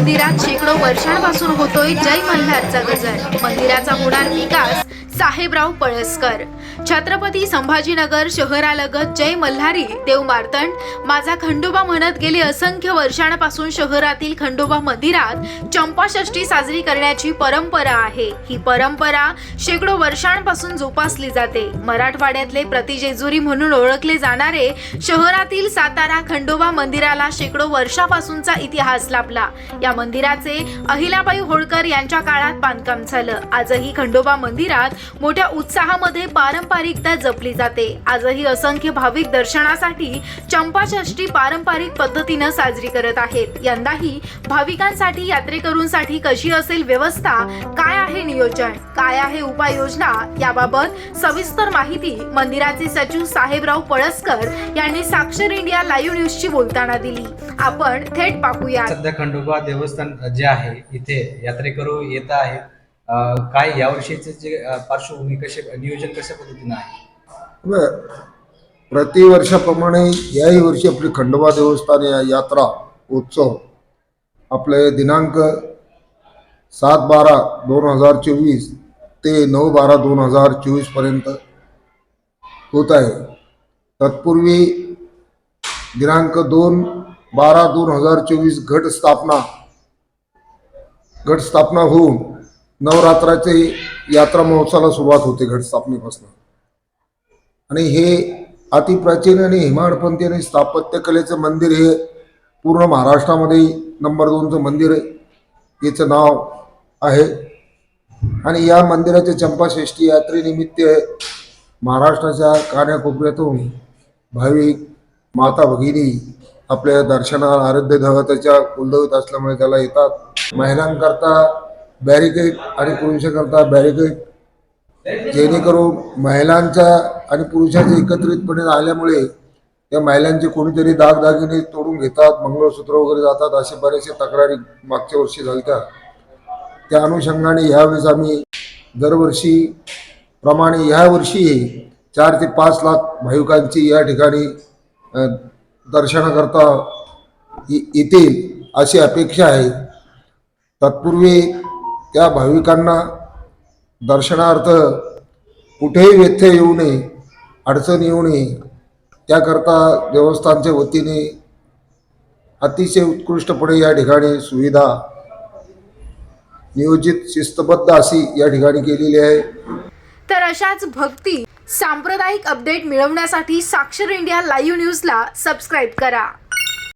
मंदिरात शेकडो वर्षांपासून होतोय जय मल्हारचा गजर. मंदिराचा होणार विकास साहेबराव पळसकर. छत्रपती संभाजीनगर शहरालगत जय मल्हारी देव मार्तंड. माझा खंडोबा म्हणत गेले असंख्य वर्षांपासून शहरातील खंडोबा मंदिरात चंपाषष्ठी साजरी करण्याची परंपरा आहे. ही परंपरा शेकडो वर्षांपासून जोपासली जाते. मराठवाड्यातले प्रतिजेजुरी म्हणून ओळखले जाणारे शहरातील सातारा खंडोबा मंदिराला शेकडो वर्षापासूनचा इतिहास लाभला. या मंदिराचे अहिलाबाई होळकर यांच्या काळात बांधकाम झालं. आजही खंडोबा मंदिरात मोठ्या उत्साहामध्ये पारंपरिकता जपली जाते. आजही असंख्य भाविक दर्शनासाठी चंपाषष्ठी पारंपरिक पद्धतीनं साजरी करत आहेत. यंदाही भाविकांसाठी यात्रेकरूंसाठी कशी असेल व्यवस्था काय आहे नियोजन काय आहे उपाययोजना याबाबत सविस्तर माहिती मंदिराचे सचिव साहेबराव पळसकर यांनी साक्षर इंडिया लाईव्ह न्यूजशी बोलताना दिली. आपण थेट पाहूया सध्या खंडोबा देवस्थान जे आहे इथे यात्रेकरू येत आहेत. काय यावर्षीचे जे पार्श्वभूमी कसे नियोजन कशा पद्धतीनं आहे? प्रति प्रतिवर्षाप्रमाणे याही वर्षी आपली खंडोबा देवस्थान या यात्रा उत्सव आपले दिनांक सात बारा दोन हजार चोवीस ते नऊ बारा दोन हजार चोवीसपर्यंत होत आहे. तत्पूर्वी दिनांक दोन बारा दोन हजार चोवीस घट स्थापना घट स्थापना होऊन नवरात्राचे यात्रा महोत्सवाला सुरुवात होते घटस्थापनेपासून. आणि हे अतिप्राचीन आणि हिमाडपंथी आणि स्थापत्यकलेचं मंदिर हे पूर्ण महाराष्ट्रामध्ये नंबर दोनचं मंदिर याचं नाव आहे. आणि या मंदिराच्या चंपाषष्ठी यात्रेनिमित्त महाराष्ट्राच्या कान्याकोपऱ्यातून भाविक माता भगिनी आपल्या दर्शनाला आराध्य दैवताच्या कुलदैवत असल्यामुळे त्याला येतात. महिलांकरता बॅरिकेड आणि पुरुषांकरता बॅरिकेड जेणेकरून महिलांचा आणि पुरुषांचे एकत्रितपणे आल्यामुळे त्या महिलांचे कोणीतरी दागदागिने तोडून घेतात मंगळसूत्र वगैरे जातात असे बरेचसे तक्रारी मागच्या वर्षी झाल्या त्या अनुषंगाने ह्यावेळेस आम्ही दरवर्षी प्रमाणे ह्या वर्षी चार ते पाच लाख भाविकांची या ठिकाणी दर्शनाकरता येतील अशी अपेक्षा आहे. तत्पूर्वी त्या भाविकांना दर्शनार्थ कुठेही व्यत्यय येऊ नये अडचण येऊ नये त्याकरता देवस्थानच्या वतीने अतिशय उत्कृष्टपणे या ठिकाणी सुविधा नियोजित शिस्तबद्ध अशी या ठिकाणी केलेली आहे. तर अशाच भक्ती सांप्रदायिक अपडेट मिळवण्यासाठी साक्षर इंडिया लाईव्ह न्यूजला सबस्क्राईब करा.